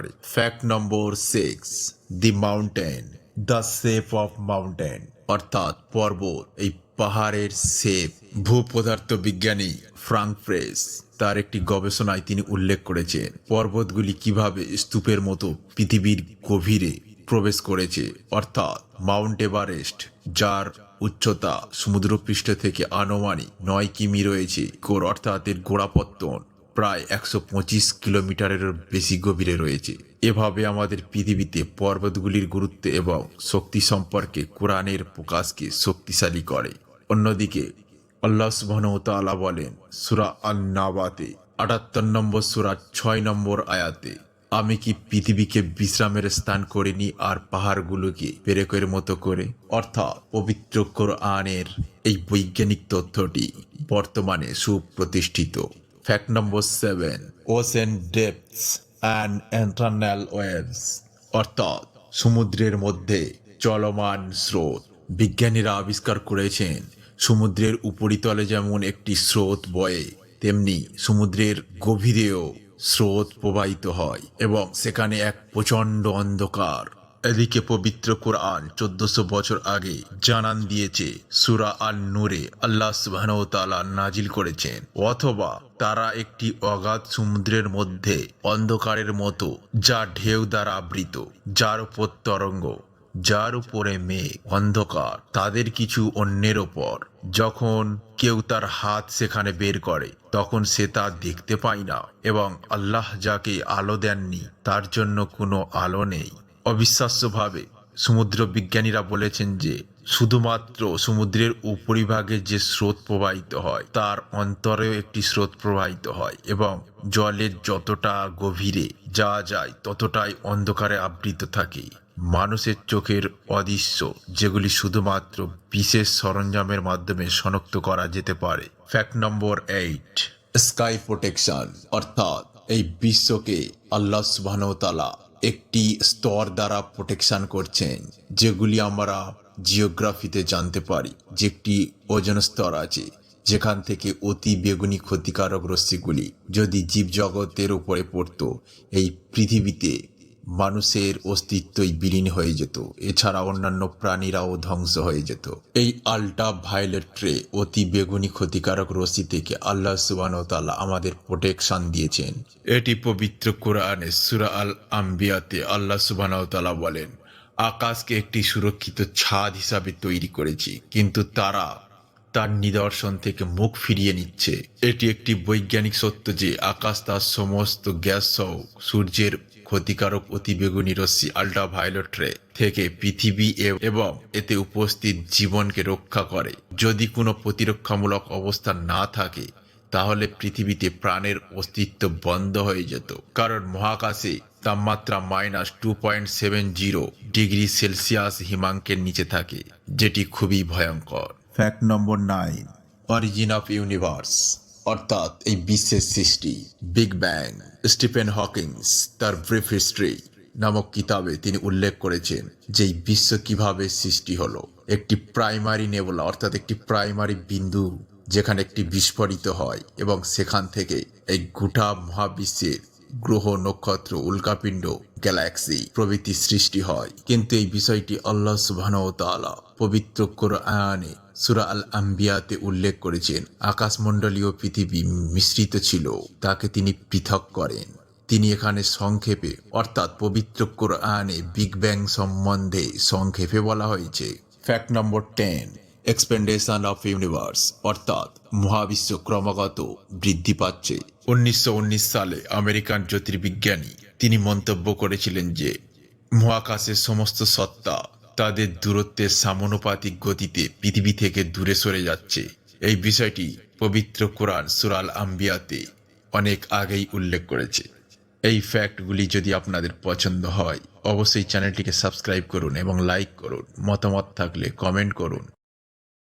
করে fact number six the mountain the shape of mountain অর্থাৎ পর্বত, এই পাহাড়ের শেপ ভূপদার্থ বিজ্ঞানী ফ্রাঙ্ক ফ্রেস তার একটি গবেষণায় তিনি উল্লেখ করেছেন, পর্বতগুলি কীভাবে স্তূপের মতো পৃথিবীর গভীরে প্রবেশ করেছে। অর্থাৎ মাউন্ট এভারেস্ট, যার উচ্চতা সমুদ্রপৃষ্ঠ থেকে আনুমানিক নয় কিমি রয়েছে গোর অর্থাৎ এর গোড়াপত্তন। প্রায় একশো পঁচিশ কিলোমিটারের বেশি গভীরে রয়েছে। এভাবে আমাদের পৃথিবীতে পর্বতগুলির গুরুত্ব এবং শক্তি সম্পর্কে কোরআনের প্রকাশকে শক্তিশালী করে। অন্যদিকে, আল্লাহ তাআলা বলেন, সূরা আন-নাবাতে 78 নম্বর সুরা ছয় নম্বর আয়াতে, আমি কি পৃথিবীকে বিশ্রামের স্থান করিনি আর পাহাড়গুলোকে পেরেকের মতো করে? অর্থাৎ পবিত্র কোরআনের এই বৈজ্ঞানিক তথ্যটি বর্তমানে সুপ্রতিষ্ঠিত। Fact number seven ocean depths and internal waves অর্থাৎ সমুদ্রের মধ্যে চলমান স্রোত। বিজ্ঞানীরা আবিষ্কার করেছেন, সমুদ্রের উপরিতলে যেমন একটি স্রোত বয়ে, তেমনি সমুদ্রের গভীরেও স্রোত প্রবাহিত হয় এবং সেখানে এক প্রচণ্ড অন্ধকার। এদিকে পবিত্র কোরআন চোদ্দশো বছর আগে জানান দিয়েছে, সুরা আল নূরে আল্লাহ তাআলা নাজিল করেছেন, অথবা তারা একটি অগাধ সমুদ্রের মধ্যে, অন্ধকারের মতো, যা ঢেউ দ্বারা আবৃত, যার উপর তরঙ্গ, যার উপরে মেঘ, অন্ধকার, তাদের কিছু অন্যের ওপর। যখন কেউ তার হাত সেখানে বের করে, তখন সে তা দেখতে পায় না, এবং আল্লাহ যাকে আলো দেননি, তার জন্য কোনো আলো নেই। অবিশ্বাস্যভাবে সমুদ্র বিজ্ঞানীরা বলেছেন যে শুধুমাত্র সমুদ্রের উপরিভাগে যে স্রোত প্রবাহিত হয়, তার অন্তরেও একটি স্রোত প্রবাহিত হয় এবং জলের যতটা গভীরে যাওয়া যায় ততটাই অন্ধকারে আবৃত থাকে। মানুষের চোখের অদৃশ্য, যেগুলি শুধুমাত্র বিশেষ সরঞ্জামের মাধ্যমে শনাক্ত করা যেতে পারে। Fact number eight sky protection অর্থাৎ এই বিশ্বকে আল্লাহ সুবাহতালা একটি স্তর দ্বারা প্রোটেকশন করছেন, যেগুলি আমরা জিওগ্রাফিতে জানতে পারি যে একটি ওজন স্তর আছে, যেখান থেকে অতি বেগুনি ক্ষতিকারক রশ্মিগুলি যদি জীবজগতের উপরে পড়তো, এই পৃথিবীতে মানুষের অস্তিত্বই বিলীন হয়ে যেত। এছাড়া অন্যান্য প্রাণীরাও ধ্বংস হয়ে যেত। এই আল্ট্রা ভায়োলেট রে অতি বেগুনি ক্ষতিকারক রশ্মি থেকে আল্লাহ সুবানতাল্লাহ আমাদের প্রোটেকশন দিয়েছেন। এটি পবিত্র কোরআনে সুরা আল আম্বিয়াতে আল্লাহ সুবানতাল্লাহ বলেন আকাশকে একটি সুরক্ষিত ছাদ হিসাবে তৈরি করেছি, কিন্তু তারা তার নিদর্শন থেকে মুখ ফিরিয়ে নিচ্ছে। এটি একটি বৈজ্ঞানিক সত্য যে আকাশ তার সমস্ত গ্যাস সহ সূর্যের ক্ষতিকারক অতিবেগুনি রশ্মি আল্ট্রাভায়োলেট রে থেকে পৃথিবী এবং এতে উপস্থিত জীবনকে রক্ষা করে। যদি কোনো প্রতিরক্ষামূলক অবস্থা না থাকে, তাহলে পৃথিবীতে প্রাণের অস্তিত্ব বন্ধ হয়ে যেত। কারণ মহাকাশে তাপমাত্রা minus two point seven zero degree Celsius হিমাঙ্কের নিচে থাকে যেটি খুবই ভয়ঙ্কর। Fact number nine origin of universe অর্থাৎ এই বিশ্বের সৃষ্টি বিগ ব্যাং স্টিফেন হকিংস তার ব্রিফ হিস্ট্রি নামক কিতাবে তিনি উল্লেখ করেছেন যে এই বিশ্ব কীভাবে সৃষ্টি হলো। একটি প্রাইমারি নেবলা অর্থাৎ একটি প্রাইমারি বিন্দু যেখানে একটি বিস্ফোরিত হয় এবং সেখান থেকে এই গোটা মহাবিশ্বের গ্রহ, নক্ষত্র, উল্কাপিণ্ড, গ্যালাক্সি প্রভৃতি সৃষ্টি হয়। কিন্তু এই বিষয়টি আল্লাহ তাআলা পবিত্র কোরআনে সূরা আল আম্বিয়াতে উল্লেখ করেছেন। আকাশমণ্ডলীয় পৃথিবী মিশ্রিত ছিল, তাকে তিনি পৃথক করেন। তিনি এখানে সংক্ষেপে, অর্থাৎ পবিত্র কোরআনে বিগ ব্যাং সম্বন্ধে সংক্ষেপে বলা হয়েছে। Fact number ten expendation of universe অর্থাৎ মহাবিশ্ব ক্রমাগত বৃদ্ধি পাচ্ছে। উনিশশো উনিশ সালে আমেরিকান জ্যোতির্বিজ্ঞানী, তিনি মন্তব্য করেছিলেন যে, মহাকাশের সমস্ত সত্তা তাদের দূরত্বের সামানুপাতিক গতিতে পৃথিবী থেকে দূরে সরে যাচ্ছে। এই বিষয়টি পবিত্র কোরআন সুরাল আম্বিয়াতে অনেক আগেই উল্লেখ করেছে। এই ফ্যাক্টগুলি যদি আপনাদের পছন্দ হয়, অবশ্যই চ্যানেলটিকে সাবস্ক্রাইব করুন এবং লাইক করুন। মতামত থাকলে কমেন্ট করুন।